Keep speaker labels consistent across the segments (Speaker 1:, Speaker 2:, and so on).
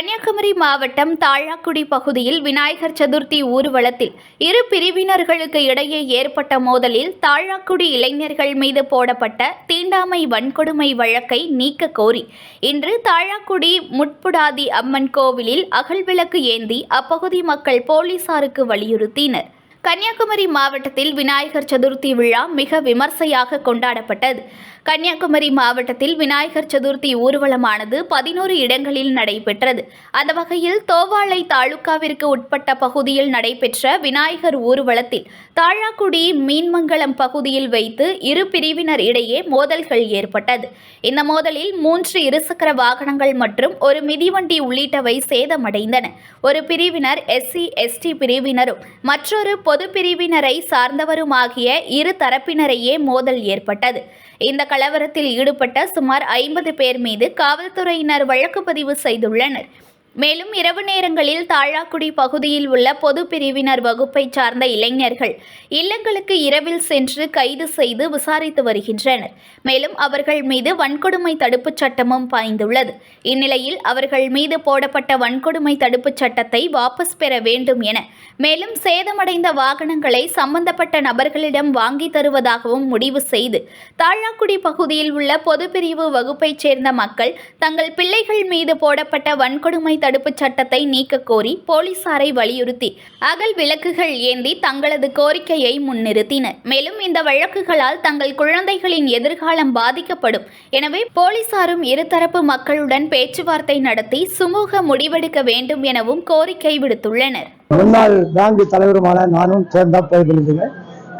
Speaker 1: கன்னியாகுமரி மாவட்டம் தாழாக்குடி பகுதியில் விநாயகர் சதுர்த்தி ஊர்வலத்தில் இரு பிரிவினர்களுக்கு இடையே ஏற்பட்ட மோதலில் தாழாக்குடி இளைஞர்கள் மீது போடப்பட்ட தீண்டாமை வன்கொடுமை வழக்கை நீக்க கோரி இன்று தாழாக்குடி முட்புடாதி அம்மன் கோவிலில் அகல்விளக்கு ஏந்தி அப்பகுதி மக்கள் போலீசாருக்கு வலியுறுத்தினர். கன்னியாகுமரி மாவட்டத்தில் விநாயகர் சதுர்த்தி விழா மிக விமர்சையாக கொண்டாடப்பட்டது. கன்னியாகுமரி மாவட்டத்தில் விநாயகர் சதுர்த்தி ஊர்வலமானது பதினோரு இடங்களில் நடைபெற்றது. அந்த வகையில் தோவாளை தாலுகாவிற்கு உட்பட்ட பகுதியில் நடைபெற்ற விநாயகர் ஊர்வலத்தில் தாழாக்குடி மீன்மங்கலம் பகுதியில் வைத்து இரு பிரிவினர் இடையே மோதல்கள் ஏற்பட்டது. இந்த மோதலில் மூன்று இருசக்கர வாகனங்கள் மற்றும் ஒரு மிதிவண்டி உள்ளிட்டவை சேதமடைந்தன. ஒரு பிரிவினர் எஸ்சி எஸ்டி பிரிவினரும் மற்றொரு பொது பிரிவினரை சார்ந்தவருமாகிய இரு தரப்பினரையே மோதல் ஏற்பட்டது. இந்த கலவரத்தில் ஈடுபட்ட சுமார் ஐம்பது பேர் மீது காவல்துறையினர் வழக்கு பதிவு செய்துள்ளனர். மேலும் இரவு நேரங்களில் தாழாக்குடி பகுதியில் உள்ள பொது பிரிவினர் வகுப்பை சார்ந்த இளைஞர்கள் இல்லங்களுக்கு இரவில் சென்று கைது செய்து விசாரித்து வருகின்றனர். மேலும் அவர்கள் மீது வன்கொடுமை தடுப்புச் சட்டமும் பாய்ந்துள்ளது. இந்நிலையில் அவர்கள் மீது போடப்பட்ட வன்கொடுமை தடுப்புச் சட்டத்தை வாபஸ் பெற வேண்டும் என மேலும் சேதமடைந்த வாகனங்களை சம்பந்தப்பட்ட நபர்களிடம் வாங்கி தருவதாகவும் முடிவு செய்து தாழாக்குடி பகுதியில் உள்ள பொதுப்பிரிவு வகுப்பைச் சேர்ந்த மக்கள் தங்கள் பிள்ளைகள் மீது போடப்பட்ட வன்கொடுமை தடுப்புச் சட்டத்தை நீக்க கோரி போலீசாரை வலியுறுத்தி அகல் விளக்குகள் ஏந்தி தங்களது கோரிக்கையை முன்னிறுத்தினர். மேலும் இந்த வழக்குகளால் தங்கள் குழந்தைகளின் எதிர்காலம் பாதிக்கப்படும். எனவே போலீசாரும் இருதரப்பு மக்களுடன் பேச்சுவார்த்தை நடத்தி சுமூக முடிவெடுக்க வேண்டும் எனவும் கோரிக்கை விடுத்துள்ளனர்.
Speaker 2: முன்னாள் பேங்க் தலைவருமான நானும் சேர்ந்த பிரதிநிதிங்க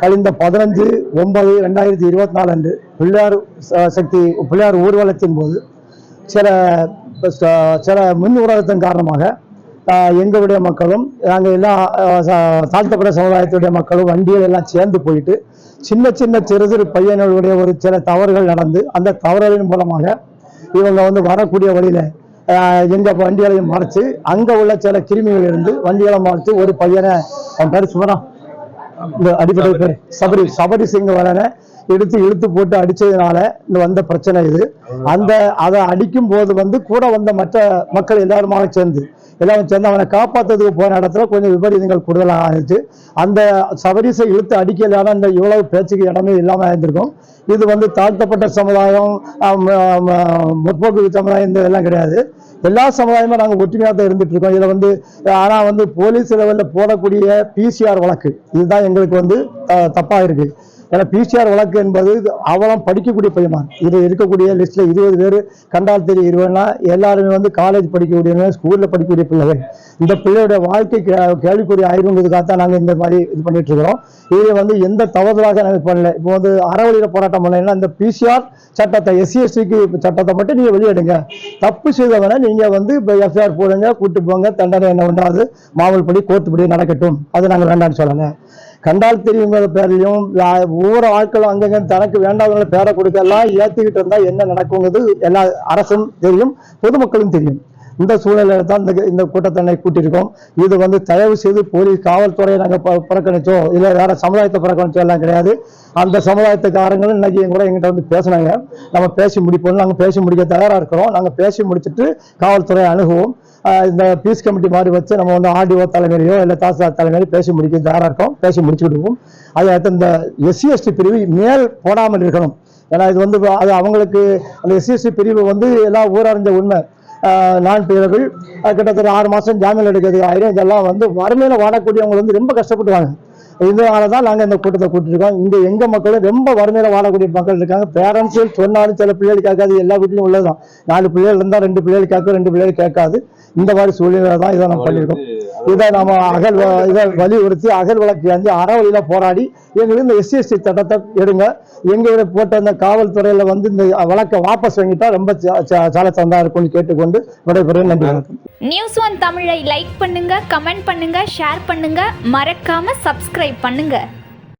Speaker 2: கழிந்த பதினஞ்சு ஒன்பது ரெண்டாயிரத்தி இருபத்தி நாலு அன்று பிள்ளையார் சக்தி பிள்ளையார் ஊர்வலத்தின் போது சில சில மின் ஊடகத்தின் காரணமாக எங்களுடைய மக்களும் நாங்கள் எல்லாம் தாழ்த்தப்பட்ட சமுதாயத்துடைய மக்களும் வண்டிகள் எல்லாம் சேர்ந்து போயிட்டு சின்ன சின்ன சிறு சிறு பையன்களுடைய ஒரு சில தவறுகள் நடந்து அந்த தவறுகளின் மூலமாக இவங்க வந்து வரக்கூடிய வழியில் எங்கள் வண்டிகளையும் மறைச்சு அங்கே உள்ள சில கிருமிகள் இருந்து வண்டிகளை மறைச்சு ஒரு பையனை பரிசு பேர் சுமரா இந்த அடிப்படை பேர் சபரி சபரி. சிங் வரனை எடுத்து இழுத்து போட்டு அடிச்சதுனால இந்த வந்த பிரச்சனை இது. அந்த அதை அடிக்கும் போது வந்து கூட வந்த மற்ற மக்கள் எல்லாருமாக சேர்ந்து எல்லாரும் சேர்ந்து அவனை காப்பாற்றுறதுக்கு போன இடத்துல கொஞ்சம் விபரீதங்கள் கூடுதலாக ஆயிடுச்சு அந்த சபரிசை இழுத்து அடிக்கலான இந்த இவ்வளவு பேச்சுக்கு இடமே இல்லாமல் இருந்திருக்கும் இது வந்து தாழ்த்தப்பட்ட சமுதாயம் முற்போக்கு சமுதாயம் இந்த இதெல்லாம் கிடையாது. எல்லா சமுதாயமும் நாங்கள் ஒற்றுமையாக தான் இருந்துட்டு இருக்கோம். இதில் வந்து ஆனால் வந்து போலீஸ் லெவலில் போடக்கூடிய பிசிஆர் வழக்கு இதுதான் எங்களுக்கு வந்து தப்பாக இருக்குது ஏன்னா பிசிஆர் வழக்கு என்பது அவலம் படிக்கக்கூடிய பையன் இது இருக்கக்கூடிய லிஸ்ட்ல இருபது பேர் கண்டால் தெரிய இருபதுனா எல்லாருமே வந்து காலேஜ் படிக்கக்கூடிய ஸ்கூல்ல படிக்கக்கூடிய பிள்ளைகள். இந்த பிள்ளையோட வாழ்க்கை கே- கேள்விக்குறி ஆயிருங்கிறதுக்காக தான் நாங்கள் இந்த மாதிரி இது பண்ணிட்டு இருக்கிறோம். இது வந்து எந்த தவறுதலாக நாங்கள் பண்ணல. இப்போ வந்து அறவழியில் போராட்டம் பண்ணலைன்னா இந்த பிசிஆர் சட்டத்தை எஸ்சி எஸ்டிக்கு சட்டத்தை மட்டும் நீங்கள் வெளியிடுங்க. தப்பு செய்தவனை நீங்கள் வந்து இப்போ எஃப்ஐஆர் போடுங்க கூட்டு போங்க. தண்டனை என்ன பண்ணாது மாவல் படி நடக்கட்டும். அது நாங்கள் வேண்டாம்னு சொல்லலை. கண்டால் தெரியுங்கிற பேர்லையும் யா- ஒவ்வொரு ஆட்களும் அங்கங்க தனக்கு வேண்டாதவங்களை பேரை கொடுக்கலாம் ஏத்துக்கிட்டு இருந்தா என்ன நடக்குங்கிறது எல்லா அரசும் தெரியும் பொதுமக்களும் தெரியும். இந்த சூழ்நிலையில தான் இந்த இந்த கூட்டத்தனை கூட்டியிருக்கோம். இது வந்து தயவு செய்து போலீஸ் காவல்துறையை நாங்கள் பு- புறக்கணிச்சோம் இல்லை வேற சமுதாயத்தை புறக்கணிச்சோம் எல்லாம் கிடையாது. அந்த சமுதாயத்துக்காரங்களும் இன்னைக்கு கூட எங்கிட்ட வந்து பேசுனாங்க. நம்ம பேசி முடிப்போம் நாங்கள் பேசி முடிக்க தயாராக இருக்கிறோம். நாங்கள் பேசி முடிச்சிட்டு காவல்துறையை அணுகுவோம். இந்த பீஸ் கமிட்டி மாதிரி வச்சு நம்ம வந்து ஆர்டிஓ தலைமையிலையோ இல்லை தாசில்தார் தலைமையிலையோ பேசி முடிக்க தயாராக இருக்கோம். பேசி முடிச்சுக்கிடுவோம் அதை அடுத்து இந்த எஸ்சி எஸ்டி பிரிவு மேல் போடாமல் இருக்கணும். ஏன்னா இது வந்து அது அவங்களுக்கு அந்த எஸ்சி எஸ்டி பிரிவு வந்து எல்லாம் ஊரறிஞ்ச உண்மை. நான் பிறர்கள் கிட்டத்தட்ட ஆறு மாசம் ஜாமீன் எடுக்கிறது ஆயிரம் இதெல்லாம் வந்து வறுமையில வாழக்கூடியவங்க வந்து ரொம்ப கஷ்டப்படுவாங்க இதனால தான் நாங்கள் இந்த கூட்டத்தை கூட்டிருக்கோம். இங்க எங்க மக்களும் ரொம்ப வறுமையில வாழக்கூடிய மக்கள் இருக்காங்க. பேரண்ட்ஸ் சொன்னாலும் சில பிள்ளைகள் கேட்காது. எல்லா வீட்லயும் உள்ளதுதான். நாலு பிள்ளைகள் இருந்தா ரெண்டு பிள்ளைகள் கேட்கும் ரெண்டு பிள்ளைகள் கேட்காது. இந்த மாதிரி சூழ்நிலை தான் இதை நம்ம பண்ணியிருக்கோம். இதை நம்ம அகல் இதை வலியுறுத்தி அகல் விளக்கு அஞ்சு அறவழியில போராடி எங்களுக்கு இந்த எஸ்சி எஸ்டி சட்டத்தை எடுங்க. எங்க போட்ட அந்த காவல்துறையில வந்து இந்த வழக்கை வாபஸ் வாங்கிட்டா ரொம்ப ச- சால சந்தா இருக்கும்னு கேட்டுக்கொண்டு விடைபெறும் நன்றி
Speaker 1: நியூஸ் ஒன் தமிழை லைக் பண்ணுங்க கமெண்ட் பண்ணுங்க ஷேர் பண்ணுங்க. மறக்காம சப்ஸ்கிரைப் பண்ணுங்க.